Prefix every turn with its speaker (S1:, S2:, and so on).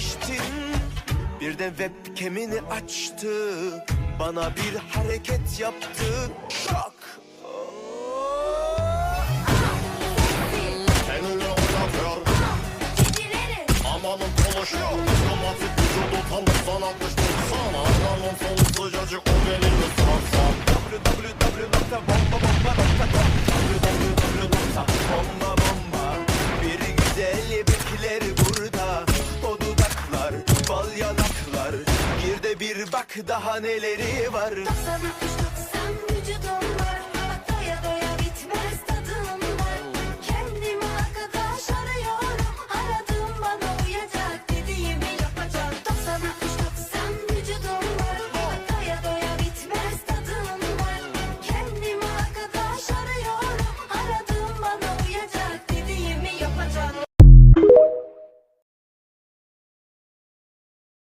S1: değiştin Birden webcam'ini açtı. Bana bir hareket yaptı. Şok
S2: Amanın konuşuyor. Diplomatik vücudu tam 90-60
S1: bak daha neleri var.
S3: 93